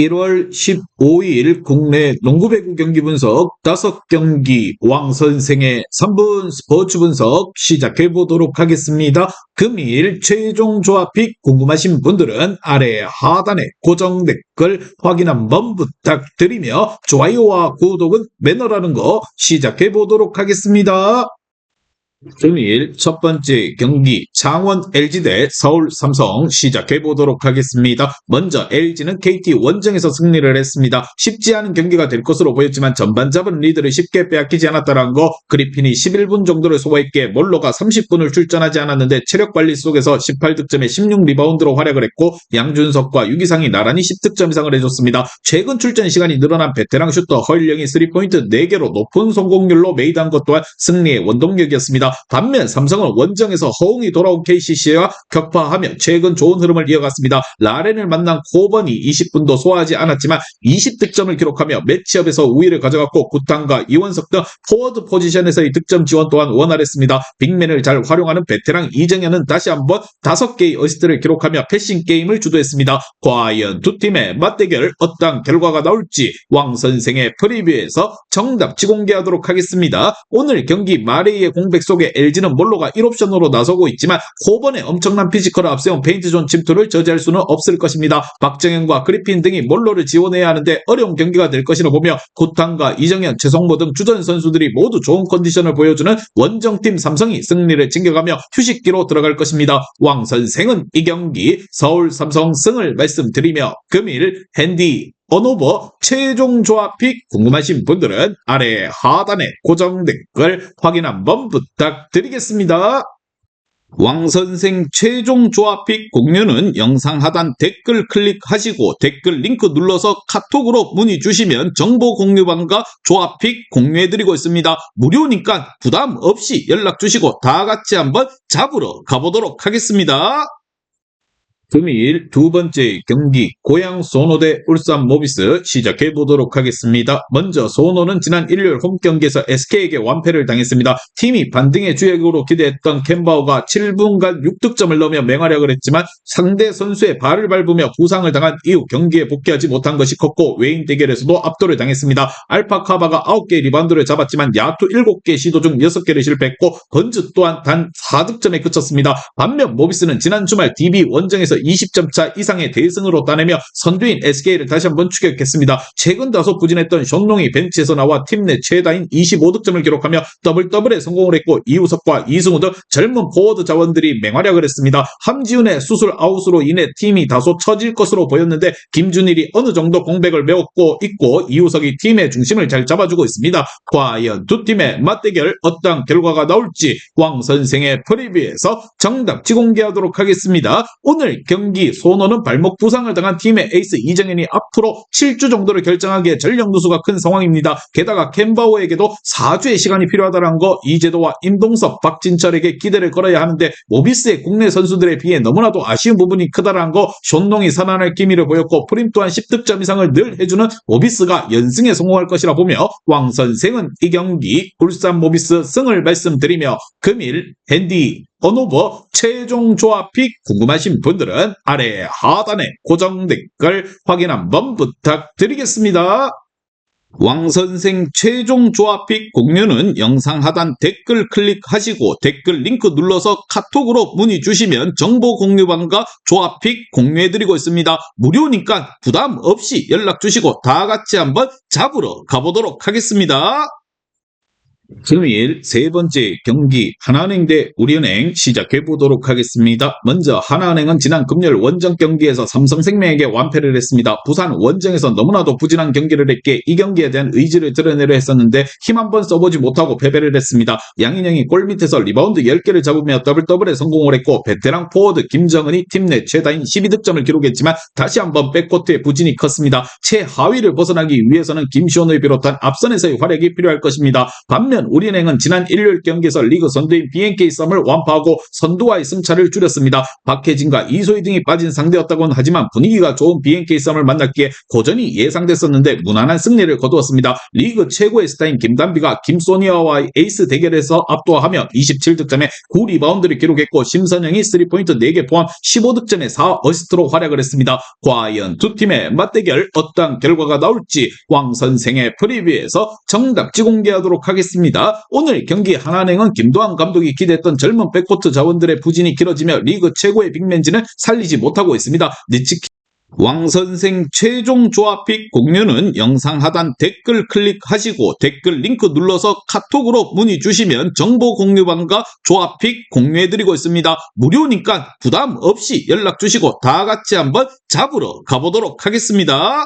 1월 15일 국내 농구배구 경기 분석 5경기 왕 선생의 3분 스포츠 분석 시작해 보도록 하겠습니다. 금일 최종 조합픽 궁금하신 분들은 아래 하단에 고정 댓글 확인 한번 부탁드리며 좋아요와 구독은 매너라는 거 시작해 보도록 하겠습니다. 금일 첫 번째 경기 창원 LG 대 서울 삼성 시작해 보도록 하겠습니다. 먼저 LG는 KT 원정에서 승리를 했습니다. 쉽지 않은 경기가 될 것으로 보였지만 전반 잡은 리드를 쉽게 빼앗기지 않았다는 거 그리핀이 11분 정도를 소화했기에 몰로가 30분을 출전하지 않았는데 체력 관리 속에서 18득점에 16리바운드로 활약을 했고 양준석과 유기상이 나란히 10득점 이상을 해줬습니다. 최근 출전 시간이 늘어난 베테랑 슈터 허일영이 3포인트 4개로 높은 성공률로 메이드한 것 또한 승리의 원동력이었습니다. 반면 삼성은 원정에서 허웅이 돌아온 KCC와 격파하며 최근 좋은 흐름을 이어갔습니다. 라렌을 만난 코번이 20분도 소화하지 않았지만 20득점을 기록하며 매치업에서 우위를 가져갔고 구탄과 이원석 등 포워드 포지션에서의 득점 지원 또한 원활했습니다. 빅맨을 잘 활용하는 베테랑 이정현은 다시 한번 5개의 어시스트를 기록하며 패싱 게임을 주도했습니다. 과연 두 팀의 맞대결 어떤 결과가 나올지 왕 선생의 프리뷰에서 정답 지공개하도록 하겠습니다. 오늘 경기 마레이의 공백 속에 LG는 몰로가 1옵션으로 나서고 있지만 코번의 엄청난 피지컬을 앞세운 페인트존 침투를 저지할 수는 없을 것입니다. 박정현과 그리핀 등이 몰로를 지원해야 하는데 어려운 경기가 될 것이라 보며 구탄과 이정현, 최성모 등 주전 선수들이 모두 좋은 컨디션을 보여주는 원정팀 삼성이 승리를 챙겨가며 휴식기로 들어갈 것입니다. 왕 선생은 이 경기 서울 삼성 승을 말씀드리며 금일 핸디 언오버 최종 조합픽 궁금하신 분들은 아래 하단에 고정 댓글 확인 한번 부탁드리겠습니다. 왕선생 최종 조합픽 공유는 영상 하단 댓글 클릭하시고 댓글 링크 눌러서 카톡으로 문의 주시면 정보 공유방과 조합픽 공유해드리고 있습니다. 무료니까 부담 없이 연락 주시고 다 같이 한번 잡으러 가보도록 하겠습니다. 금일 두 번째 경기 고양 소노 대 울산 모비스 시작해 보도록 하겠습니다. 먼저 소노는 지난 일요일 홈 경기에서 SK에게 완패를 당했습니다. 팀이 반등의 주역으로 기대했던 캔바오가 7분간 6득점을 넣으며 맹활약을 했지만 상대 선수의 발을 밟으며 부상을 당한 이후 경기에 복귀하지 못한 것이 컸고 외인 대결에서도 압도를 당했습니다. 알파카바가 9개 리바운드를 잡았지만 야투 7개 시도 중 6개를 실패했고 번즈 또한 단 4득점에 그쳤습니다. 반면 모비스는 지난 주말 DB 원정에서 20점 차 이상의 대승으로 따내며 선두인 SK를 다시 한번 추격했습니다. 최근 다소 부진했던 션농이 벤치에서 나와 팀 내 최다인 25득점을 기록하며 더블 더블에 성공을 했고 이우석과 이승우 등 젊은 포워드 자원들이 맹활약을 했습니다. 함지훈의 수술 아웃으로 인해 팀이 다소 처질 것으로 보였는데 김준일이 어느 정도 공백을 메웠고 있고 이우석이 팀의 중심을 잘 잡아주고 있습니다. 과연 두 팀의 맞대결 어떤 결과가 나올지 왕 선생의 프리뷰에서 정답 지공개하도록 하겠습니다. 오늘 경기 소노는 발목 부상을 당한 팀의 에이스 이정현이 앞으로 7주 정도를 결정하기에 전력 누수가 큰 상황입니다. 게다가 캔바오에게도 4주의 시간이 필요하다는 거 이재도와 임동섭, 박진철에게 기대를 걸어야 하는데 모비스의 국내 선수들에 비해 너무나도 아쉬운 부분이 크다라는 거 쇼농이 살아날 기미를 보였고 프림 또한 10득점 이상을 늘 해주는 모비스가 연승에 성공할 것이라 보며 왕 선생은 이 경기 울산 모비스 승을 말씀드리며 금일 핸디 언오버 최종 조합픽 궁금하신 분들은 아래 하단에 고정 댓글 확인 한번 부탁드리겠습니다. 왕선생 최종 조합픽 공유는 영상 하단 댓글 클릭하시고 댓글 링크 눌러서 카톡으로 문의 주시면 정보 공유방과 조합픽 공유해드리고 있습니다. 무료니까 부담 없이 연락 주시고 다 같이 한번 잡으러 가보도록 하겠습니다. 금일 세 번째 경기 하나은행 대 우리은행 시작해 보도록 하겠습니다. 먼저 하나은행은 지난 금요일 원정 경기에서 삼성생명에게 완패를 했습니다. 부산 원정에서 너무나도 부진한 경기를 했기에 이 경기에 대한 의지를 드러내려 했었는데 힘 한 번 써보지 못하고 패배를 했습니다. 양인영이 골 밑에서 리바운드 10개를 잡으며 더블 더블에 성공을 했고 베테랑 포워드 김정은이 팀 내 최다인 12득점을 기록했지만 다시 한번 백코트의 부진이 컸습니다. 최하위를 벗어나기 위해서는 김시원을 비롯한 앞선에서의 활약이 필요할 것입니다. 반면 반면 우리은행은 지난 일요일 경기에서 리그 선두인 BNK 썸을 완파하고 선두와의 승차를 줄였습니다. 박혜진과 이소희 등이 빠진 상대였다고는 하지만 분위기가 좋은 BNK 썸을 만났기에 고전이 예상됐었는데 무난한 승리를 거두었습니다. 리그 최고의 스타인 김단비가 김소니아와의 에이스 대결에서 압도하며 27득점에 9리바운드를 기록했고 심선영이 3포인트 4개 포함 15득점에 4어시스트로 활약을 했습니다. 과연 두 팀의 맞대결 어떠한 결과가 나올지 왕 선생의 프리뷰에서 정답지 공개하도록 하겠습니다. 오늘 경기 하나은행은 김도환 감독이 기대했던 젊은 백코트 자원들의 부진이 길어지며 리그 최고의 빅맨진을 살리지 못하고 있습니다. 니치키 왕선생 최종 조합픽 공유는 영상 하단 댓글 클릭하시고 댓글 링크 눌러서 카톡으로 문의 주시면 정보 공유방과 조합픽 공유해드리고 있습니다. 무료니까 부담 없이 연락 주시고 다 같이 한번 잡으러 가보도록 하겠습니다.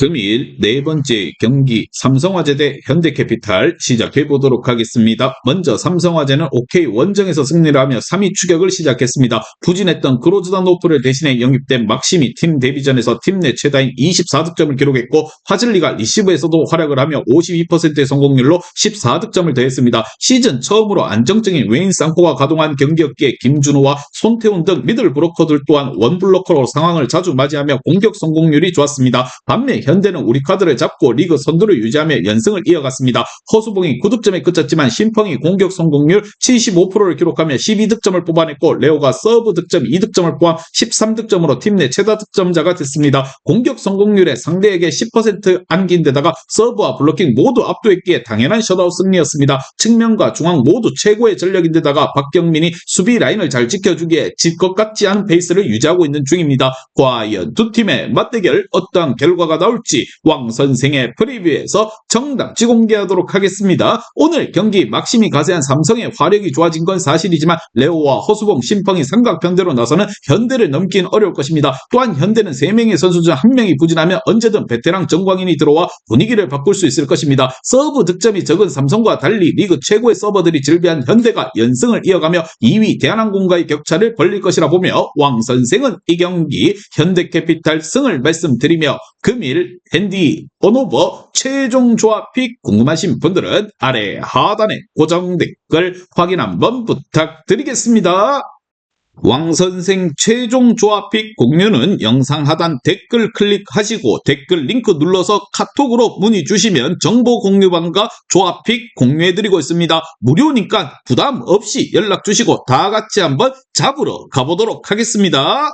금일 네 번째 경기 삼성화재 대 현대캐피탈 시작해 보도록 하겠습니다. 먼저 삼성화재는 OK 원정에서 승리를 하며 3위 추격을 시작했습니다. 부진했던 그로즈단 노프를 대신해 영입된 막심이 팀 데뷔전에서 팀 내 최다인 24득점을 기록했고 화즐리가 리시브에서도 활약을 하며 52%의 성공률로 14득점을 더했습니다. 시즌 처음으로 안정적인 웨인 쌍코가 가동한 경기였기에 김준호와 손태훈 등 미들 브로커들 또한 원블로커로 상황을 자주 맞이하며 공격 성공률이 좋았습니다. 반면 현대는 우리 카드를 잡고 리그 선두를 유지하며 연승을 이어갔습니다. 허수봉이 9득점에 그쳤지만 심펑이 공격 성공률 75%를 기록하며 12득점을 뽑아냈고 레오가 서브 득점 2득점을 포함 13득점으로 팀 내 최다 득점자가 됐습니다. 공격 성공률에 상대에게 10% 안긴 데다가 서브와 블로킹 모두 압도했기에 당연한 셧아웃 승리였습니다. 측면과 중앙 모두 최고의 전력인데다가 박경민이 수비 라인을 잘 지켜주기에 질 것 같지 않은 페이스를 유지하고 있는 중입니다. 과연 두 팀의 맞대결 어떠한 결과가 나올 지 왕 선생의 프리뷰에서 정답지 공개하도록 하겠습니다. 오늘 경기 막심이 가세한 삼성의 화력이 좋아진 건 사실이지만 레오와 허수봉, 심펑이 삼각편대로 나서는 현대를 넘긴 어려울 것입니다. 또한 현대는 3명의 선수 중 1명이 부진하면 언제든 베테랑 정광인이 들어와 분위기를 바꿀 수 있을 것입니다. 서브 득점이 적은 삼성과 달리 리그 최고의 서버들이 즐비한 현대가 연승을 이어가며 2위 대한항공과의 격차를 벌릴 것이라 보며 왕 선생은 이 경기 현대캐피탈 승을 말씀드리며 금일 핸디 온오버 최종 조합픽 궁금하신 분들은 아래 하단에 고정 댓글 확인 한번 부탁드리겠습니다. 왕선생 최종 조합픽 공유는 영상 하단 댓글 클릭하시고 댓글 링크 눌러서 카톡으로 문의 주시면 정보 공유방과 조합픽 공유해드리고 있습니다. 무료니까 부담 없이 연락 주시고 다 같이 한번 잡으러 가보도록 하겠습니다.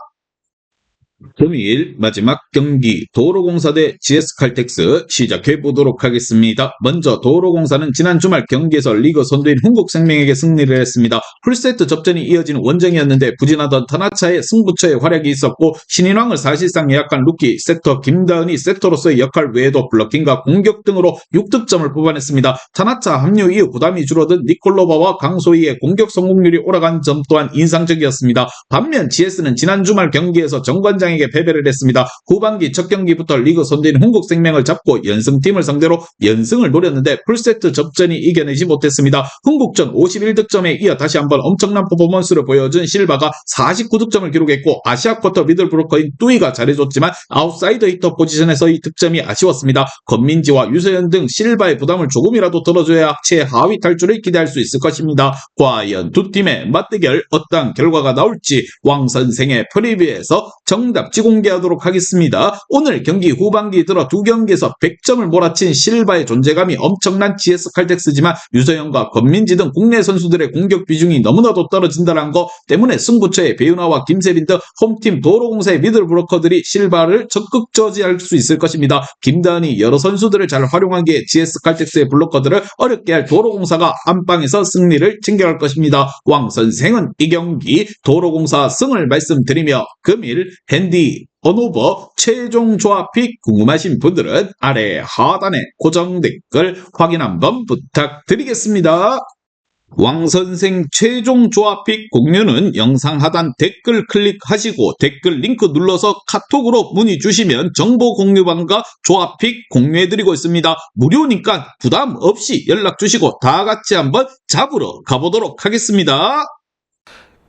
금일 마지막 경기 도로공사 대 GS칼텍스 시작해 보도록 하겠습니다. 먼저 도로공사는 지난 주말 경기에서 리그 선두인 흥국생명에게 승리를 했습니다. 풀세트 접전이 이어진 원정이었는데 부진하던 타나차의 승부처의 활약이 있었고 신인왕을 사실상 예약한 루키 세터 김다은이 세터로서의 역할 외에도 블러킹과 공격 등으로 6득점을 뽑아냈습니다. 타나차 합류 이후 부담이 줄어든 니콜로바와 강소희의 공격 성공률이 올라간 점 또한 인상적이었습니다. 반면 GS는 지난 주말 경기에서 정관장 에게 패배를 했습니다. 후반기 첫 경기부터 리그 선두인 흥국생명을 잡고 연승팀을 상대로 연승을 노렸는데 풀세트 접전이 이겨내지 못했습니다. 흥국전 51득점에 이어 다시 한번 엄청난 퍼포먼스를 보여준 실바가 49득점을 기록했고 아시아 쿼터 미들 브로커인 뚜이가 잘해줬지만 아웃사이더 히터 포지션에서의 득점이 아쉬웠습니다. 건민지와 유서연 등 실바의 부담을 조금이라도 덜어줘야 최하위 탈출을 기대할 수 있을 것입니다. 과연 두 팀의 맞대결 어떤 결과가 나올지 왕 선생의 프리뷰에서 정답 지 공개하도록 하겠습니다. 오늘 경기 후반기 들어 두 경기에서 100점을 몰아친 실바의 존재감이 엄청난 GS 칼텍스지만 유서영과 권민지 등 국내 선수들의 공격 비중이 너무나도 떨어진다는 것 때문에 승부처의 배윤아와 김세빈 등 홈팀 도로공사의 미들 브로커들이 실바를 적극 저지할 수 있을 것입니다. 김다은이 여러 선수들을 잘 활용하기에 GS 칼텍스의 블로커들을 어렵게 할 도로공사가 안방에서 승리를 챙겨갈 것입니다. 왕 선생은 이 경기 도로공사 승을 말씀드리며 금일 핸디 언오버 최종 조합픽 궁금하신 분들은 아래 하단에 고정 댓글 확인 한번 부탁드리겠습니다. 왕선생 최종 조합픽 공유는 영상 하단 댓글 클릭하시고 댓글 링크 눌러서 카톡으로 문의 주시면 정보 공유방과 조합픽 공유해드리고 있습니다. 무료니까 부담 없이 연락 주시고 다 같이 한번 잡으러 가보도록 하겠습니다.